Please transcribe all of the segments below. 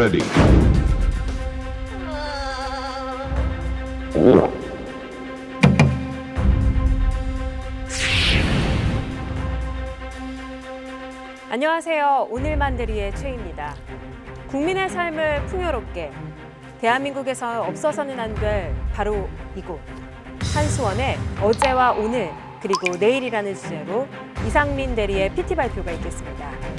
ready. 안녕하세요. 오늘만들이의 최입니다. 국민의 삶을 풍요롭게 대한민국에서 없어서는 안 될 바로 이곳 한수원의 어제와 오늘 그리고 내일이라는 주제로 이상민 대리의 PT 발표가 있겠습니다.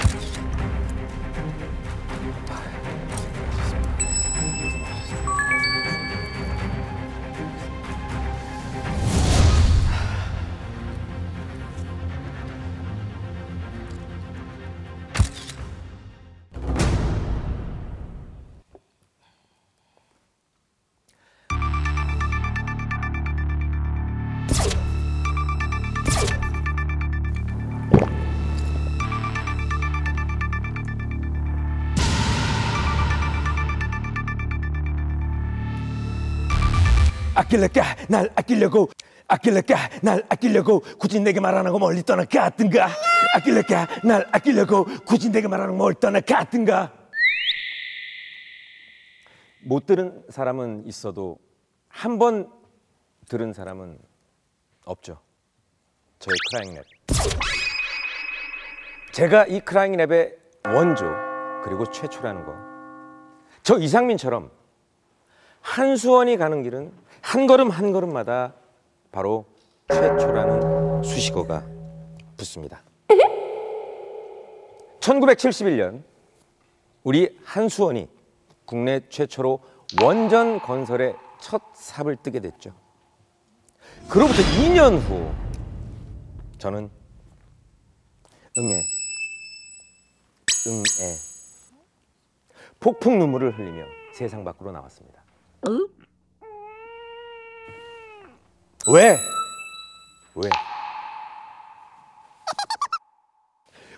아낄래까? 날 아끼려고. 아낄래까? 날 아끼려고. 굳이 내게 말안 하고 멀리 떠나갔든가? 아낄래까? 날 아끼려고. 굳이 내게 말안 하고 멀리 떠나갔든가? 못 들은 사람은 있어도 한 번 들은 사람은 없죠. 저의 크라잉 랩 제가 이 크라잉 랩의 원조 그리고 최초라는 거. 저 이상민처럼 한수원이 가는 길은 한 걸음 한 걸음마다 바로 최초라는 수식어가 붙습니다. 1971년 우리 한수원이 국내 최초로 원전 건설의 첫 삽을 뜨게 됐죠. 그로부터 2년 후 저는 응애, 응애, 폭풍 눈물을 흘리며 세상 밖으로 나왔습니다. 왜? 왜?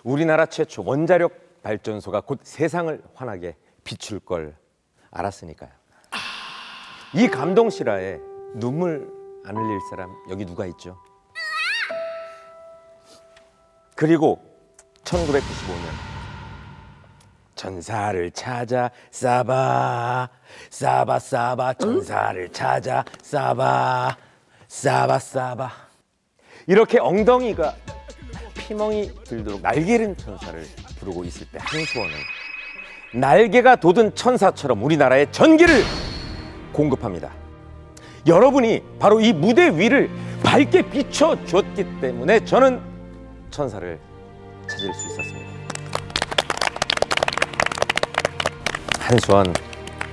우리나라 최초 원자력 발전소가 곧 세상을 환하게 비출 걸 알았으니까요. 이 감동 실화에 눈물 안 흘릴 사람 여기 누가 있죠? 그리고 1995년 전사를 찾아 싸바 싸바 싸바 전사를 찾아 싸바 싸바 싸바 이렇게 엉덩이가 피멍이 들도록 날개른 천사를 부르고 있을 때 한수원은 날개가 돋은 천사처럼 우리나라에 전기를 공급합니다. 여러분이 바로 이 무대 위를 밝게 비춰줬기 때문에 저는 천사를 찾을 수 있었습니다. 한수원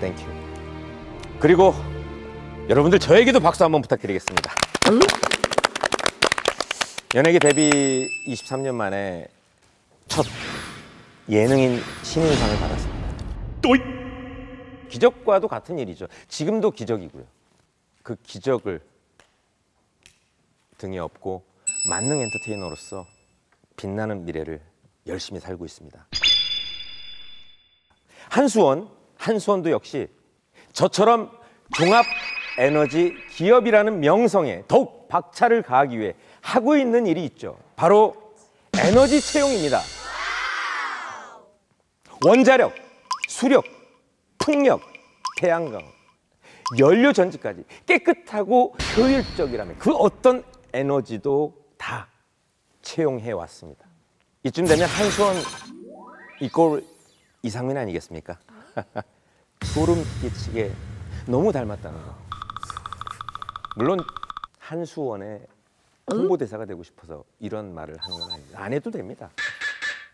땡큐. 그리고 여러분들 저에게도 박수 한번 부탁드리겠습니다. 연예계 데뷔 23년 만에 첫 예능인 신인상을 받았습니다. 기적과도 같은 일이죠. 지금도 기적이고요. 그 기적을 등에 업고 만능 엔터테이너로서 빛나는 미래를 열심히 살고 있습니다. 한수원, 한수원도 역시 저처럼 종합 에너지 기업이라는 명성에 더욱 박차를 가하기 위해 하고 있는 일이 있죠. 바로 에너지 채용입니다. 원자력, 수력, 풍력, 태양광, 연료 전지까지 깨끗하고 효율적이라면 그 어떤 에너지도 다 채용해 왔습니다. 이쯤 되면 한수원 이꼴 이상민 아니겠습니까? 소름 끼치게 너무 닮았다는 거. 물론 한수원의 홍보대사가 되고 싶어서 이런 말을 하는 건 아닙니다. 안 해도 됩니다.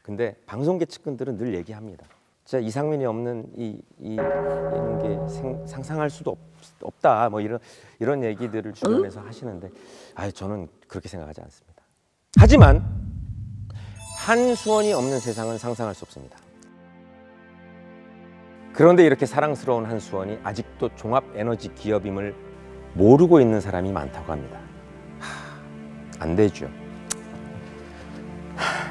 근데 방송계 측근들은 늘 얘기합니다. 진짜 이상민이 없는 이, 이 이런 게 생, 상상할 수도 없, 없다. 뭐 이런 이런 얘기들을 주변에서 하시는데, 아 저는 그렇게 생각하지 않습니다. 하지만 한수원이 없는 세상은 상상할 수 없습니다. 그런데 이렇게 사랑스러운 한수원이 아직도 종합 에너지 기업임을 모르고 있는 사람이 많다고 합니다. 하, 안 되죠. 하,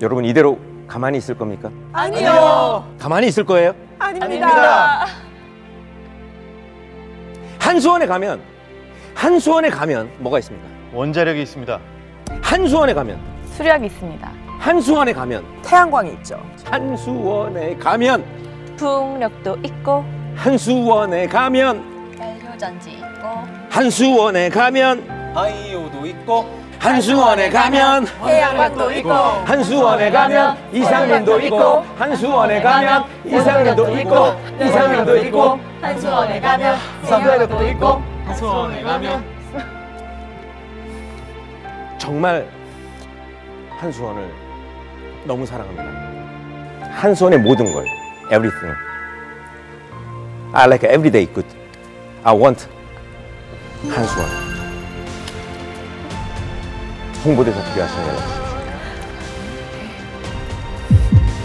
여러분 이대로 가만히 있을 겁니까? 아니요. 가만히 있을 거예요? 아닙니다. 한수원에 가면 한수원에 가면 뭐가 있습니까? 원자력이 있습니다. 한수원에 가면 수력이 있습니다. 한수원에 가면 태양광이 있죠. 한수원에 가면 풍력도 있고 한수원에 가면 전지 있고. 한수원에 가면 바이오도 있고. 한수원에 가면 태양광도 있고. 한수원에 가면 이상민도 있고. 한수원에 가면 이상민도 있고. 이상민도 있고. 한수원에 가면 태양광도 있고. 수원에 가면. 정말 한수원을 너무 사랑합니다. 한수원의 모든 걸, everything. I like everyday good. I want 한수원. 홍보대사 필요하시면 연락 주십시오.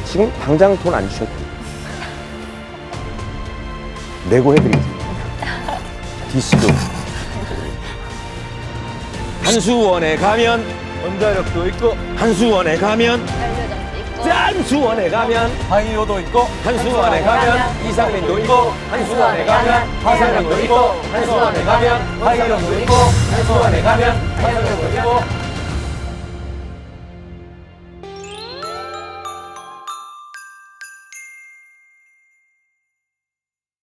지금 당장 돈 안 주셔도 돼요. 내고 해드리겠습니다. 디스도. 한수원에 가면 원자력도 있고 한수원에 가면 한수원에 가면 바이오도 있고 한수원에 가면 이상민도 있고 한수원에 가면 화상민도 있고 한수원에 가면 화상민도 있고 한수원에 가면 화상민도 있고